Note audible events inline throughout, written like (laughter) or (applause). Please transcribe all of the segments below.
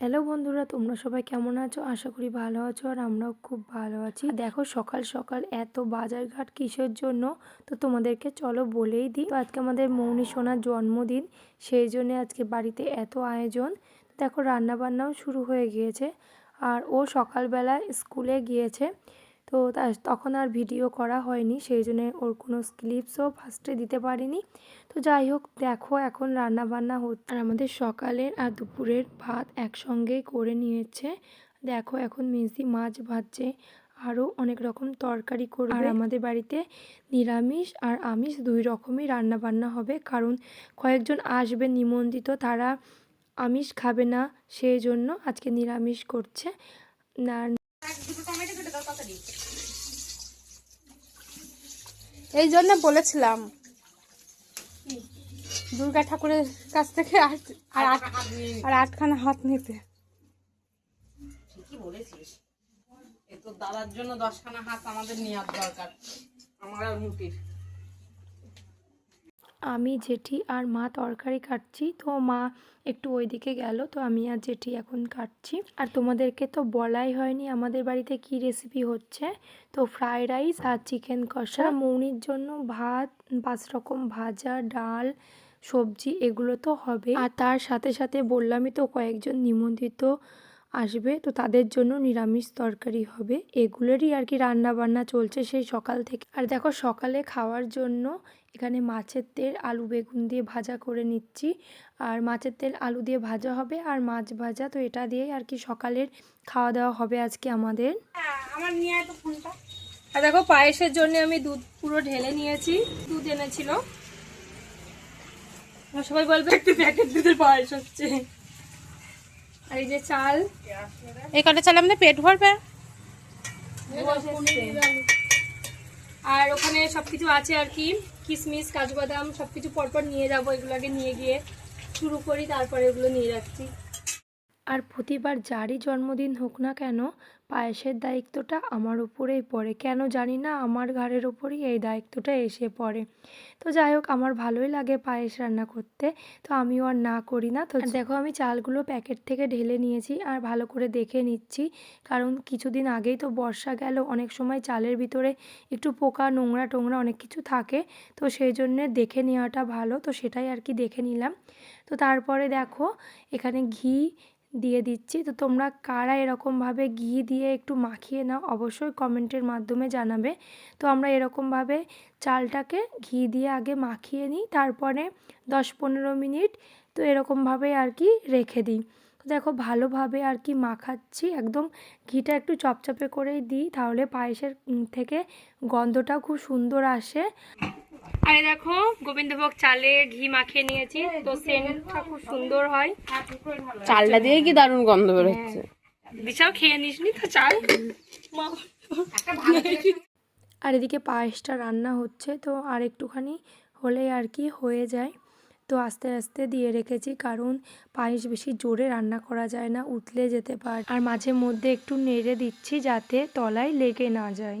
Hello বন্ধুরা, তোমরা সবাই কেমন আছো? আশা করি ভালো আছো আর আমরাও খুব ভালো আছি। দেখো, সকাল সকাল এত বাজারঘাট কিসের জন্য? তো তোমাদেরকে চলো বলেই দিই। আজকে আমাদের মৌনি সোনার জন্মদিন, সেই জন্য আজকে বাড়িতে এত আয়োজন। দেখো রান্না বান্নাও শুরু হয়ে গিয়েছে। আর ও সকালবেলা স্কুলে গিয়েছে। তো তখন আর ভিডিও করা হয়নি, সেই জন্য ওর কোনো ক্লিপসও ফার্স্টে দিতে পারিনি। তো যাই হোক, দেখো এখন রান্না বান্না হচ্ছে আর আমাদের সকালের আর দুপুরের ভাত একসঙ্গেই করে নিয়েছে। দেখো এখন মেজি মাছ ভাজছে, আরও অনেক রকম তরকারি করবে। আর আমাদের বাড়িতে নিরামিষ আর আমিষ দুই রকমই রান্না বান্না হবে, কারণ কয়েকজন আসবে নিমন্ত্রিত, তারা আমিষ খাবে না, সেই জন্য আজকে নিরামিষ করছে। আর এই জন্য বলেছিলাম। দুর্গা ঠাকুরের কাছ থেকে আর আর আটখানা হাত নিতে। দাদার জন্য দশখানা হাত আমাদের নেওয়ার দরকার, আমার আর মুটির। আমি জেঠি আর মা তরকারি কাটছি। তো মা একটু ওইদিকে গেল তো আমি আর জেঠি এখন কাটছি। আর তোমাদেরকে তো বলাই হয়নি আমাদের বাড়িতে কি রেসিপি হচ্ছে। তো ফ্রায়েড রাইস আর চিকেন কষা মৌনির জন্য ভাত পাঁচ রকম ভাজা ডাল সবজি এগুলো তো হবে আর তার সাথে সাথে বললামই তো কয়েকজন নিমন্ত্রিত আসবে, তো তাদের জন্য নিরামিষ তরকারি হবে। এগুলোরই আর কি রান্না বান্না চলছে সেই সকাল থেকে। আর দেখো, সকালে খাওয়ার জন্য এখানে মাছের তেল, আলু, বেগুন দিয়ে ভাজা করে নিচ্ছি। আর মাছের তেল, আলু দিয়ে ভাজা হবে আর মাছ ভাজা, তো এটা দিয়েই আর কি সকালের খাওয়া দাওয়া হবে আজকে আমাদের। আমার নিয়ে আর দেখো, পায়েসের জন্য আমি দুধ পুরো ঢেলে নিয়েছি, দুধ এনেছিল। সবাই বলবে, একটু প্যাকেট দুধের পায়েস হচ্ছে। আর এই যে চাল। এই কটা চাল আমাদের পেট ভরবে? আর ওখানে সবকিছু আছে আর কি। কিশমিশ কাজু বাদাম সবকিছু পরপর নিয়ে যাব এগুলো আগে নিয়ে গিয়ে। শুরু করি তারপরে এগুলো নিয়ে যাচ্ছি। আর প্রতিবার যারই জন্মদিন হোক না কেন পায়েসের দায়িত্বটা আমার উপরেই পড়ে। কেন জানি না, আমার ঘাড়ের ওপরই এই দায়িত্বটা এসে পড়ে। তো যাই হোক, আমার ভালোই লাগে পায়েস রান্না করতে, তো আমিও আর না করি না। তো দেখো, আমি চালগুলো প্যাকেট থেকে ঢেলে নিয়েছি আর ভালো করে দেখে নিচ্ছি। কারণ কিছুদিন আগেই তো বর্ষা গেল, অনেক সময় চালের ভিতরে একটু পোকা, নোংরা টোংরা অনেক কিছু থাকে। তো সেই জন্যে দেখে নেওয়াটা ভালো, তো সেটাই আর কি দেখে নিলাম। তো তারপরে দেখো, এখানে ঘি দিয়ে দিচ্ছি। তো তোমরা কারা এরকমভাবে ঘি দিয়ে একটু মাখিয়ে নাও, অবশ্যই কমেন্টের মাধ্যমে জানাবে। তো আমরা এরকমভাবে চালটাকে ঘি দিয়ে আগে মাখিয়ে নিই, তারপরে দশ পনেরো মিনিট তো এরকমভাবে আর কি রেখে দিই। দেখো ভালোভাবে আর কি মাখাচ্ছি, একদম ঘিটা একটু চপচপে করেই দিই, তাহলে পায়েসের থেকে গন্ধটাও খুব সুন্দর আসে। আরে দেখো গোবিন্দভোগ চালে ঘি মাখিয়ে নিয়েছি। তো সেন্টটা খুব সুন্দর হয়। চালটা দিয়ে কি দারুণ গন্ধ বেরোচ্ছে? দিশাও খেয়ে নিসনি তো চাল? আর এদিকে পায়েসটা রান্না হচ্ছে তো আর একটুখানি হলে আর কি হয়ে যায়। তো আস্তে আস্তে দিয়ে রেখেছি কারণ পায়েস বেশি জোরে রান্না করা যায় না উতলে যেতে পারে। আর মাঝে মধ্যে একটু নেড়ে দিচ্ছি যাতে তলায় লেগে না যায়।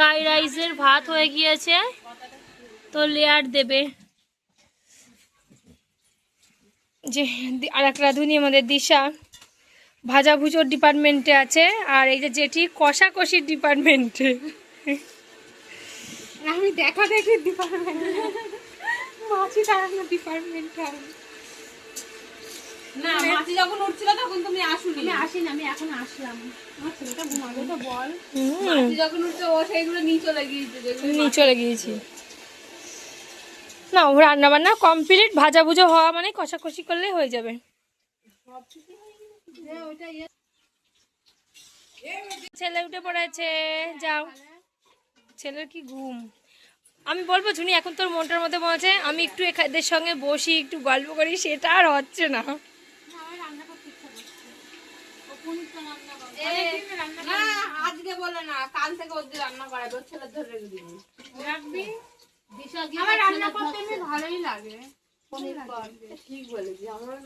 ফ্রাইড রাইসের ভাত হয়ে গিয়েছে। তো লেয়ার দেবে। যে আর এক রাঁধুনি আমাদের দিশা। ভাজা ভুজোর ডিপার্টমেন্টে আছে। আর এই যে যেটি কষাকষির ডিপার্টমেন্টে আমি দেখা দেখি ডিপার্টমেন্টে মাছি তাড়ানো ডিপার্টমেন্টে আমি। না মাছি যখন উঠছিল তখন তুমি আসুনি। আসিনি আমি এখন আসলাম। আমার ছেলেটা ঘুমাবে তো বল। মাছি যখন উঠছে ও সেইগুলো নিয়ে চলে গিয়েছে নিয়ে চলে গিয়েছি। না রান্না বান্না কমপ্লিট ভাজা ভুজো হওয়া মানে কষাকষি করলে হয়ে যাবে। ছেলে উঠে পড়েছে যাও। ছেলের কি ঘুম? আমি বলব ঝুনি এখন তোর মনটার মধ্যে বলছে আমি একটু এদের সঙ্গে বসি একটু গল্প করি সেটা আর হচ্ছে না। না আজকে বলে না কাল থেকে ওর রান্না করাবে ওর ছেলে ধরে রেখে দিবি। রাখবি? আমার রান্না করতে এমনি ভালোই লাগে। ঠিক বলেছি আমার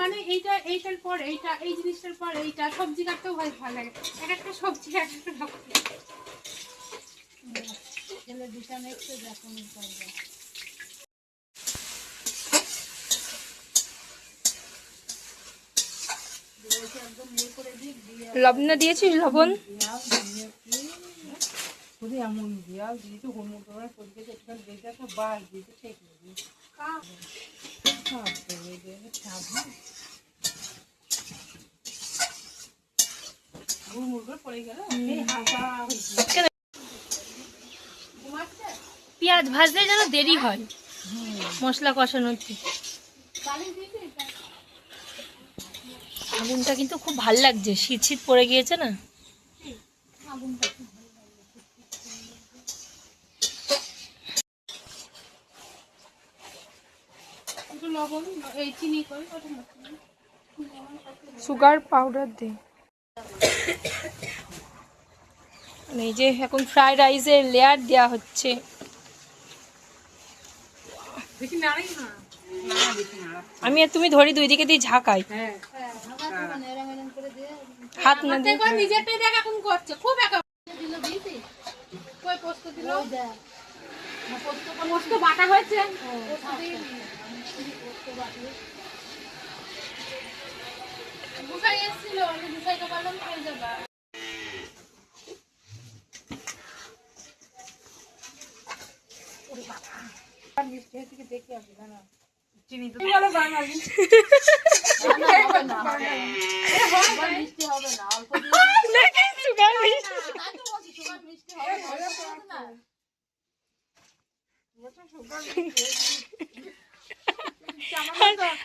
মানে এইটা এইটার পর এইটা এই জিনিসটার পর এইটা সবজি কাটতেও ভাই ভালো লাগে। এক একটা সবজি এক একটা রকম। লবণ দিয়েছিস লবণ শুধু এমন দেয়াল দিয়েছে হলুদ তোমার পরিচয় একটু দেখে একটা বাস দিয়েছে ঠিক নেই পড়ে গেল পেঁয়াজ ভাজলে যেন দেরি হয় মশলা কষানোতে আগুনটা কিন্তু খুব ভালো লাগছে। শীত শীত পড়ে গিয়েছে না? একটু লবণ এই চিনি করে ওটা মশলা। সুগার পাউডার দে। এই যে এখন ফ্রাইড রাইসের লেয়ার দেওয়া হচ্ছে। আমি আর তুমি ধরি দুই দিকে দিয়ে ঝাঁকাই। হ্যাঁ। হাত না দিয়ে দেখো নিজেরটাই দেখ এখন করছে। খুব একা কই পোস্ত দিল? পোস্ত বাটা হয়েছে? পোস্ত দিইনি। গুছাই এসেছিল আমি গুছাইতে পারলাম না, হয়ে যাবে চিনি তো (laughs)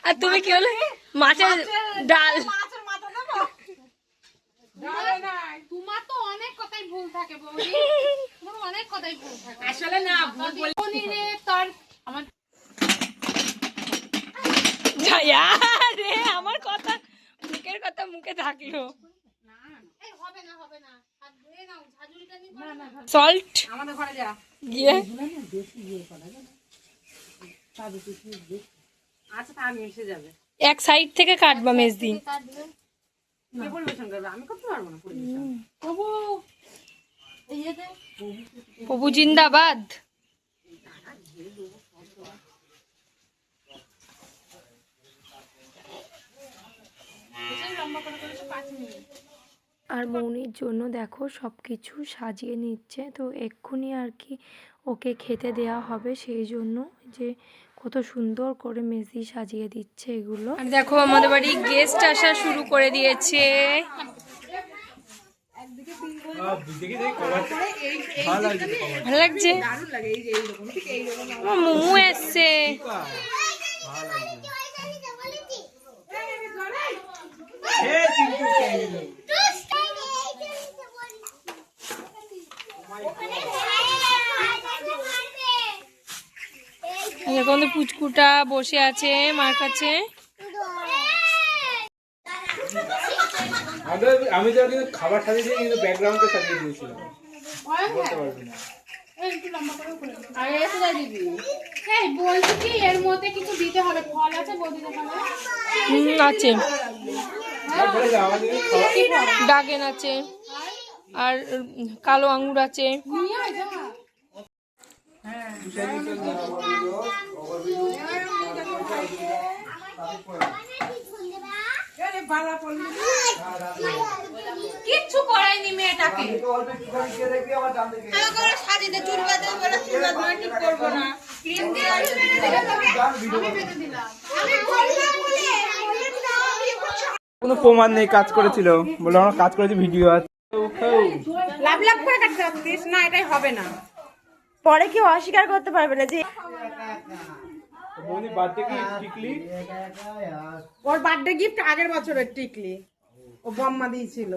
আর তুমি কি হলে মাছের ডাল তোমার তো অনেক কথাই ভুল থাকে বৌদি অনেক কথাই ভুল থাকে আসলে না ভুল বলে পনিরে তর আমার রে আমার কথা মুখের কথা মুখে থাকল। সল্ট আমাদের ঘরে যা। আচ্ছা তা যাবে। এক সাইড থেকে কাটবা মেজদি। কাটবে। কে পরিবেশন করবে আমি করতে পারব না পরিবেশন তবু ইয়েতে প্রভু জিন্দাবাদ লম্বা করে করেছ পাঁচ মিনিট। আর মৌনির জন্য দেখো সব কিছু সাজিয়ে নিচ্ছে তো এক্ষুনি আর কি ওকে খেতে দেওয়া হবে সেই জন্য যে কত সুন্দর করে মেজি সাজিয়ে দিচ্ছে এগুলো। আর দেখো আমাদের বাড়ি গেস্ট আসা শুরু করে দিয়েছে। ভালো লাগছে মোমো এসছে। এখন পুচকুটা বসে আছে মার কাছে আমি তো কিন্তু খাবার সাজিয়ে দিয়ে কিন্তু ব্যাকগ্রাউন্ডটা সাজিয়ে দিয়েছিলাম। বলতে পারবি না। এই একটু লম্বা করে করে দাও। আর এসে যাই দিবি? এই বলছি কি এর মধ্যে কিছু দিতে হবে। ফল আছে। ডাগেন আছে আর কালো আঙ্গুর আছে। নিয়ে কিচ্ছু করাইনি মেয়েটাকে। সাজিতে চুল বাঁধে বলে চুল বাঁধবে ঠিক করব না। ক্রিম দিয়ে কোনো প্রমাণ নেই কাজ করেছিল। বলে আমরা কাজ করেছি ভিডিও আছে। লাভ লাভ করে কাটতে পারতিস? না এটাই হবে না। পরে কেউ অস্বীকার করতে পারবে না যে ওর বার্থডে গিফট আগের বছরের টিকলি। ও বম্মা দিয়েছিল।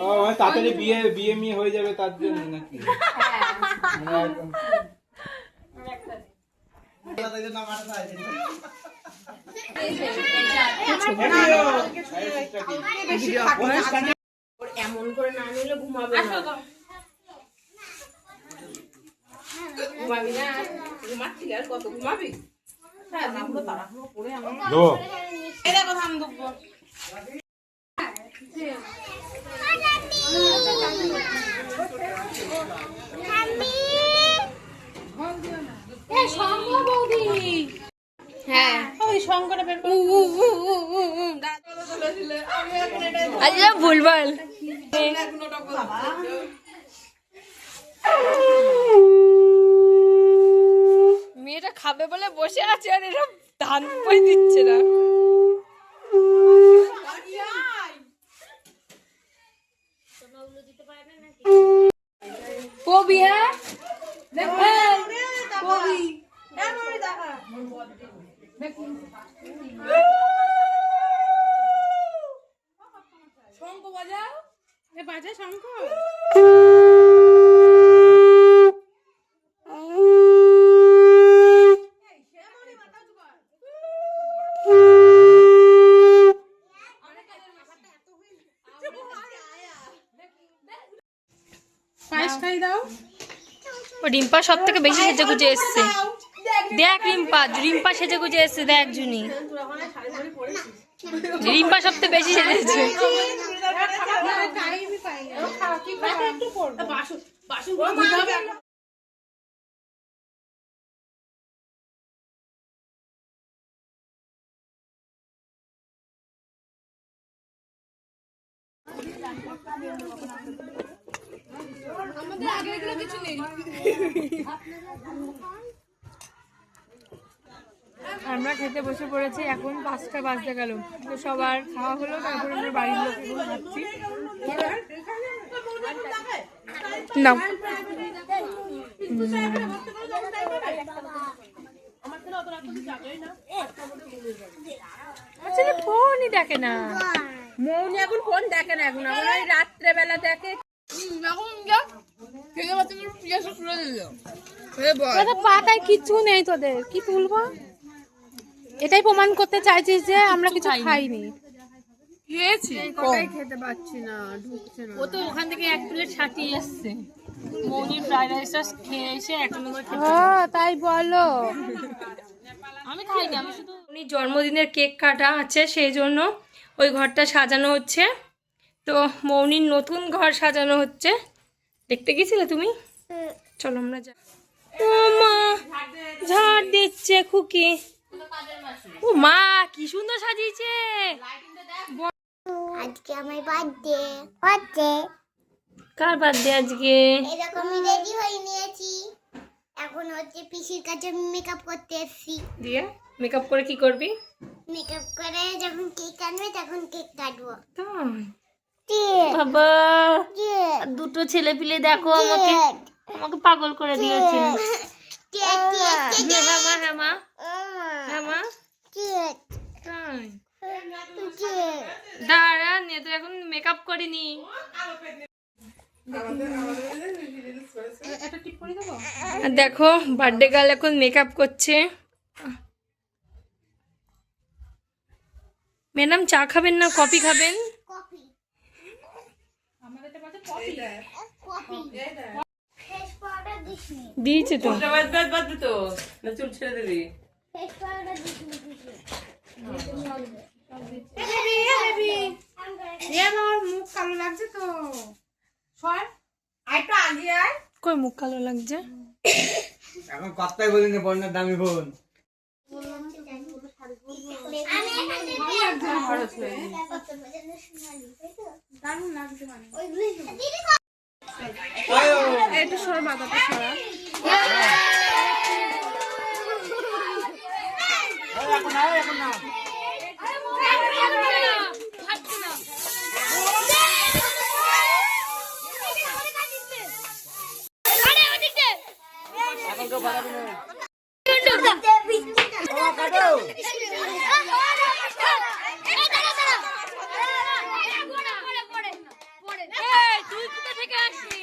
ও তাড়াতাড়ি বিয়ে বিয়ে মিয়ে হয়ে যাবে তার জন্য নাকি? মানে একদম- এমন করে না নিলে ঘুমাবে ঘুমাবি না ঘুমাচ্ছি আর কত ঘুমাবি হ্যাঁ। করে দেখো হ্যাঁ ওই করে। আচ্ছা মেয়েটা খাবে বলে বসে আছে আর এরা ধান পই দিচ্ছে না। কবি হ্যাঁ? কবি। শঙ্খ বাজাও। এ বাজে শঙ্খ। পায়েস খাই দাও। ও রিম্পা সব থেকে বেশি সেজে গুজে এসছে। দেখ রিম্পা রিম্পা সেজে গুজে এসছে, দেখ জুনি। রিম্পা সব থেকে বেশি সেজেছে। টাইমই পাই না কি করে একটু করব আমরা খেতে বসে পড়েছি এখন পাঁচটা বাজতে গেল। তো সবার খাওয়া হলো তারপর আমরা বাড়ির লোক খাচ্ছি না ফোনই দেখে না। মৌনি এখন ফোন দেখে না এখন এখন ওই রাত্রে বেলা দেখে পাতায় কিচ্ছু নেই তোদের কি তুলবো? এটাই প্রমাণ করতে চাইছিস যে আমরা কিছু খাইনি। ও তো ওখান থেকে এক প্লেট ছাটিয়ে এসছে। মৌনির ফ্রাইড রাইসটা খেয়ে এসে এক নম্বর খেতে তাই বলো। আমি খাইনি আমি শুধু উনি জন্মদিনের কেক কাটা আছে সেই জন্য ওই ঘরটা সাজানো হচ্ছে। তো মৌনির নতুন ঘর সাজানো হচ্ছে। দেখতে গেছিলে তুমি? চলো আমরা যাই। ও মা ঝাড় দিচ্ছে খুকি। ও মা কি সুন্দর সাজিয়েছে। আজকে আমার বার্থডে হচ্ছে কার বার্থডে আজকে? এরকম রেডি হয়ে নিয়েছি। এখন হচ্ছে পিসির কাছে মেকআপ করতে এসেছি। দিয়ে মেকআপ করে কি করবি? মেকআপ করে যখন কেক আনবে তখন কেক কাটবো। বাবা দুটো ছেলে পিলে দেখো আমাকে আমাকে পাগল করে দিয়েছে। কেক হ্যাঁ মা হ্যাঁ মা। হ্যাঁ মা দাঁড়া নে তো এখন মেকআপ করিনি। এটা ঠিক করে দেবো আর দেখো বার্থডে গার্ল এখন মেকআপ করছে। ম্যাডাম চা খাবেন না কফি খাবেন? দিয়েছে তো। চুল ছেড়ে দিবি ফেস পাউডার দিসনি আমার মুখ কালো লাগছে তো। সর আরেকটু আগে আয়। কই মুখ কালো লাগছে? এখন কথাই বলিনি বন্যার দামি বোন। লাগছে মানে। সর মাথাটা সরা এখন না এখন না এখন কেউ বাড়াবি না ও কাটো তুই কোথা থেকে আসলি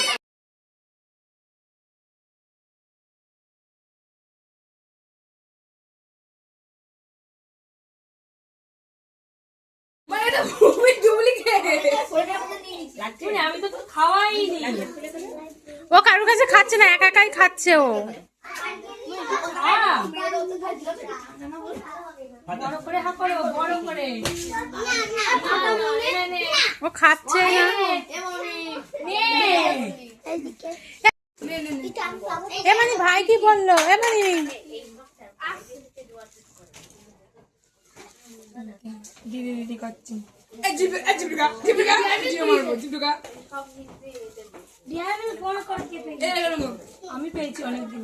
না আবার তো একটা আমি তো খাওয়াইনি। ও কারোর কাছে খাচ্ছে না একা একাই খাচ্ছে ও। বড় করে হা করো বড় করে ও খাচ্ছে না। এমানি ভাই কি বলল? এমানি দিদি দিদি করছি। আমি পেয়েছি অনেক দিন